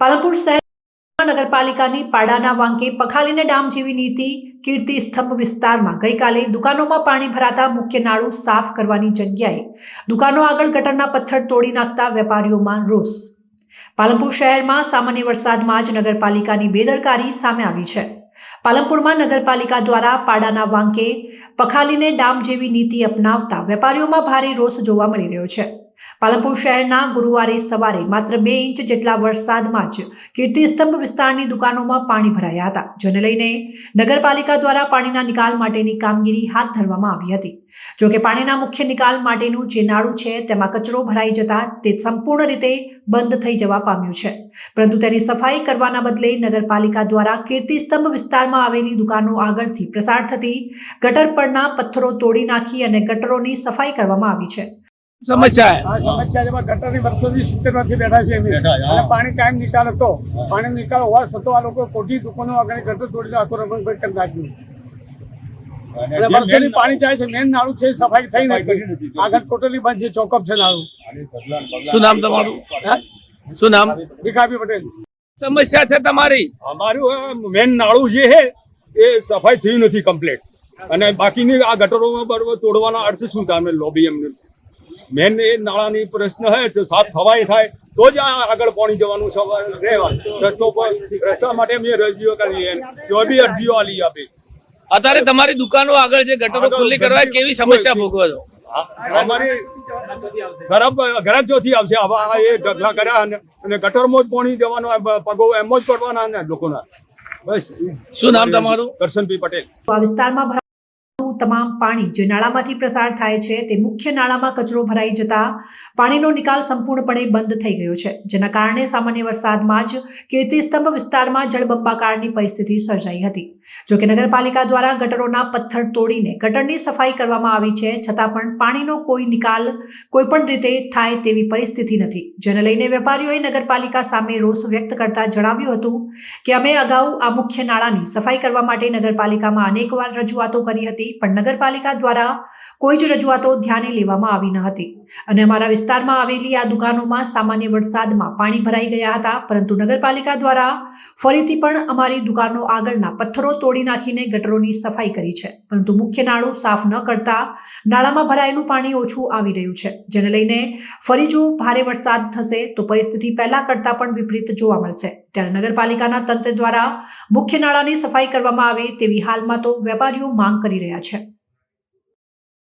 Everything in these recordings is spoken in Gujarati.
પાલનપુર શહેર નગરપાલિકાની પાડાના વાંકે પખાલીને ડામ જેવી નીતિ કીર્તિ સ્તંભ વિસ્તારમાં ગઈકાલે દુકાનોમાં પાણી ભરાતા મુખ્ય નાળું સાફ કરવાની જગ્યાએ દુકાનો આગળ ગટરના પથ્થર તોડી નાખતા વેપારીઓમાં રોષ. પાલનપુર શહેરમાં સામાન્ય વરસાદમાં જ નગરપાલિકાની બેદરકારી સામે આવી છે. પાલનપુરમાં નગરપાલિકા દ્વારા પાડાના વાંકે પખાલીને ડામ જેવી નીતિ અપનાવતા વેપારીઓમાં ભારે રોષ જોવા મળી રહ્યો છે. પાલનપુર શહેરના ગુરુવારે સવારે માત્ર બે ઇંચ જેટલા વરસાદમાં જ કીર્તિસ્તંભ વિસ્તારની દુકાનોમાં પાણી ભરાયા હતા, જેને લઈને નગરપાલિકા દ્વારા પાણીના નિકાલ માટેની કામગીરી હાથ ધરવામાં આવી હતી. જોકે પાણીના મુખ્ય નિકાલ માટેનું જે નાળું છે તેમાં કચરો ભરાઈ જતા તે સંપૂર્ણ રીતે બંધ થઈ જવા પામ્યું છે. પરંતુ તેની સફાઈ કરવાના બદલે નગરપાલિકા દ્વારા કીર્તિસ્તંભ વિસ્તારમાં આવેલી દુકાનો આગળથી પ્રસાર થતી ગટર પરના પથ્થરો તોડી નાખી અને ગટરોની સફાઈ કરવામાં આવી છે. સમસ્યા સમસ્યા જેમાં ગટરની વર્ષોથી સિત્તેર વર્ષથી બેઠા છે અમે અને પાણી કાયમ નિકાલ હતો. પાણી નિકાલ હોવા છતાં આ લોકો ખોટી દુકાનો આગળ ગટર તોડીને આખો રમણ કરી નાખ્યું. અને વર્ષોથી પાણી જાય છે મેન નાળું છે સફાઈ થઈ નથી. આગળ ટોટલી બંધ છે ચોકઅપ છે નાળું. શું નામ તમારું? શું નામ? ભીખાભી પટેલ. સમસ્યા છે તમારી? અમારું મેન નાળું જે છે એ સફાઈ થયું નથી કમ્પ્લીટ અને બાકીની આ ગટરોમાં બરોબર તોડવાનો અર્થ શું તમે લોબી એમને મેન એ નાળાની પ્રશ્ન હે સાફ થવાય થાય તો જ આગળ પાણી જવાનું રહેવાનું. રસ્તો પર રસ્તા માટે મેં રજીઓ કરીએ જો બી અરજીઓ આલી આપે. અત્યારે તમારી દુકાનો આગળ જે ગટરો ખુલ્લી કરવા કેવી સમસ્યા ભોગવો છો? અમારી ખરાબ ખરાબ ચોથી આવશે. હવે આ એ ઢગલા કર્યા અને ગટરમાં જ પાણી જવાનો પગો એમ જ પડવાના ને લોકોના. બસ. શું નામ તમારું? કરશનભાઈ પટેલ. આ વિસ્તારમાં તમામ પાણી જે નાળામાંથી પ્રસાર થાય છે તે મુખ્ય નાળામાં કચરો ભરાઈ જતા પાણીનો નિકાલ સંપૂર્ણપણે બંધ થઈ ગયો છે, જેના કારણે સામાન્ય વરસાદમાં જ કીર્તિસ્તંભ વિસ્તારમાં જળબંબાકારની પરિસ્થિતિ સર્જાઈ હતી. જોકે નગરપાલિકા દ્વારા ગટરોના પથ્થર તોડીને ગટરની સફાઈ કરવામાં આવી છે, છતાં પણ પાણીનો કોઈ નિકાલ કોઈપણ રીતે થાય તેવી પરિસ્થિતિ નથી. જેને લઈને વેપારીઓએ નગરપાલિકા સામે રોષ વ્યક્ત કરતા જણાવ્યું હતું કે અમે અગાઉ આ મુખ્ય નાળાની સફાઈ કરવા માટે નગરપાલિકામાં અનેકવાર રજૂઆતો કરી હતી, પણ નગરપાલિકા દ્વારા કોઈ જ રજૂઆતો ધ્યાને લેવામાં આવી ન હતી. અને અમારા વિસ્તારમાં આવેલી આ દુકાનોમાં સામાન્ય વરસાદમાં પાણી ભરાઈ ગયા હતા, પરંતુ નગરપાલિકા દ્વારા ફરીથી પણ અમારી દુકાનો આગળના પથ્થરો તોડી નાખીને ગટરોની સફાઈ કરી છે. પરંતુ મુખ્ય નાળું સાફ ન કરતા નાળામાં ભરાયેલું પાણી ઓછું આવી રહ્યું છે. જેને લઈને ફરી જો ભારે વરસાદ થશે તો પરિસ્થિતિ પહેલાં કરતાં પણ વિપરીત જોવા મળશે. ત્યારે નગરપાલિકાના તંત્ર દ્વારા મુખ્ય નાળાની સફાઈ કરવામાં આવે તેવી હાલમાં તો વેપારીઓ માંગ કરી રહ્યા છે.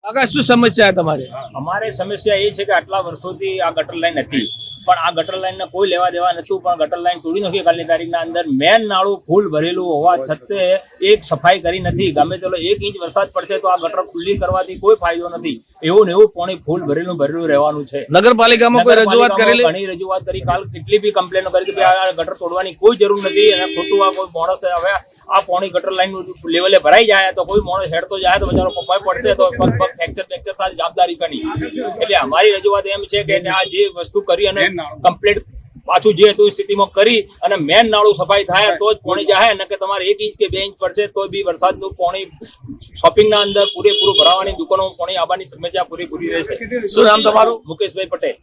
આગળ શું સમસ્યા તમારે તમારી? અમારે સમસ્યા એ છે કે આટલા વર્ષોથી આ ગટર લાઈન હતી. પણ આ ગટર લાઈન કોઈ લેવા દેવા નથી પણ ગટર લાઈન તોડી નથી કાલની તારીખના અંદર. મેન નાળું ફૂલ ભરેલું હોવા છતાં એક સફાઈ કરી નથી. ગમે તેલો એક ઇંચ વરસાદ પડશે તો આ ગટર ખુલ્લી કરવાથી કોઈ ફાયદો નથી. એવું ને એવું પાણી ફૂલ ભરેલું ભરેલું રહેવાનું છે. નગરપાલિકામાં કોઈ રજૂઆત કરેલી? ઘણી રજૂઆત કરી. કાલ કેટલી બી કમ્પ્લેનો કરી કે આ ગટર તોડવાની કોઈ જરૂર નથી અને ખોટું આ કોઈ માણસ હવે આ પોણી ગટર લાઈન લેવલે ભરાઈ જાય તો કોઈ માણસ હેડતો જાય તો બચારો પપ્પાય પડશે તો પગ પગ ફ્રેક્ચર ફ્રેક્ચર થાય જવાબદારી કરી એટલે અમારી રજૂઆત એમ છે કે આ જે વસ્તુ કરી અને કમ્પ્લીટ પાછું જે હતું સ્થિતિમાં કરી અને મેન નાળું સફાઈ થાય તો જ પોણી જાય. અને કે તમારે એક ઇંચ કે બે ઇંચ પડશે તો બી વરસાદનું પોણી શોપિંગના અંદર પૂરેપૂરું ભરાવાની દુકાનો પોણી આવવાની સમસ્યા પૂરેપૂરી રહેશે. શું નામ તમારું? મુકેશભાઈ પટેલ.